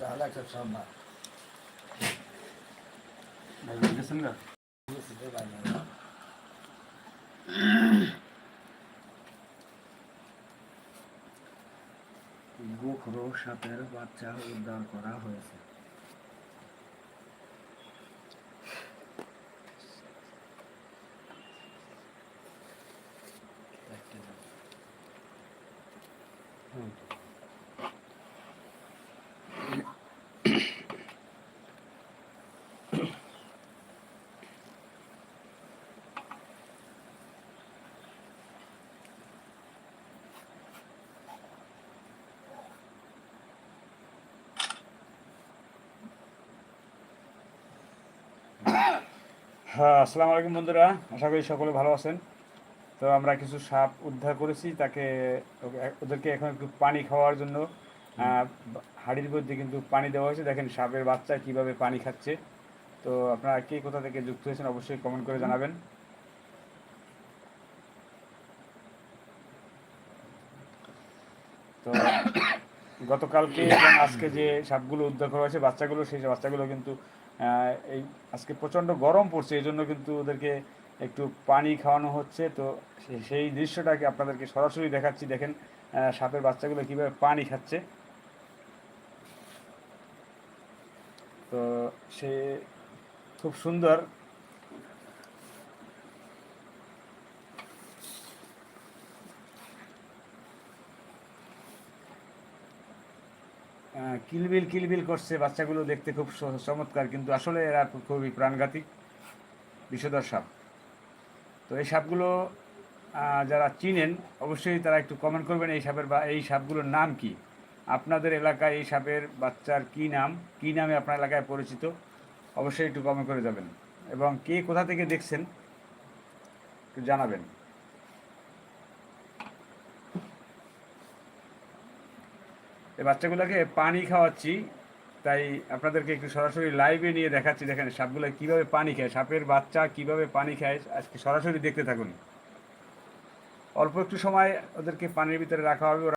জাল একটা সম্ভব গেছেন না। বুঝতে পারলাম না? গোখরো সাপের বাচ্চা উদ্ধার করা হয়েছে। হুম। আসসালামু আলাইকুম বন্ধুরা। আশা করি সকলে ভালো আছেন। তো আমরা কিছু সাপ উদ্ধার করেছি তাকে ওদেরকে এখন একটু পানি খাওয়ার জন্য হাঁড়ির মধ্যে কিন্তু পানি দেওয়া হয়েছে। দেখেন সাপের বাচ্চা কীভাবে পানি খাচ্ছে। তো আপনারা কে কোথা থেকে যুক্ত হয়েছেন অবশ্যই কমেন্ট করে জানাবেন। তো গতকালকে এবং আজকে যে সাপগুলো উদ্ধার করা হয়েছে বাচ্চাগুলো সেই বাচ্চাগুলো কিন্তু এই আজকে প্রচণ্ড গরম পড়ছে, এই জন্য কিন্তু ওদেরকে একটু পানি খাওয়ানো হচ্ছে। তো সেই দৃশ্যটাকে আপনাদেরকে সরাসরি দেখাচ্ছি। দেখেন সাপের বাচ্চাগুলো কীভাবে পানি খাচ্ছে। তো সে খুব সুন্দর কিলবিল কিলবিল করছে, বাচ্চাগুলো দেখতে খুব চমৎকার, কিন্তু আসলে এরা খুবই প্রাণঘাতী বিষধর সাপ। তো এই সাপগুলো যারা চিনেন, অবশ্যই তারা একটু কমেন্ট করবেন এই সাপের বা, এই সাপগুলোর নাম কি? আপনাদের এলাকায় এই সাপের বাচ্চার কি নাম? কি নামে আপনার এলাকায় পরিচিত? অবশ্যই একটু কমেন্ট করে যাবেন। এবং কে কোথা থেকে দেখছেন, একটু জানাবেন। এই বাচ্চাগুলোকে পানি খাওয়াচ্ছি, তাই আপনাদেরকে একটু সরাসরি লাইভে নিয়ে দেখাচ্ছি। দেখেন, সাপগুলো কীভাবে পানি খায়, সাপের বাচ্চা কীভাবে পানি খায়, আজকে সরাসরি দেখতে থাকুন। অল্প একটু সময় ওদেরকে পানির ভিতরে রাখা হবে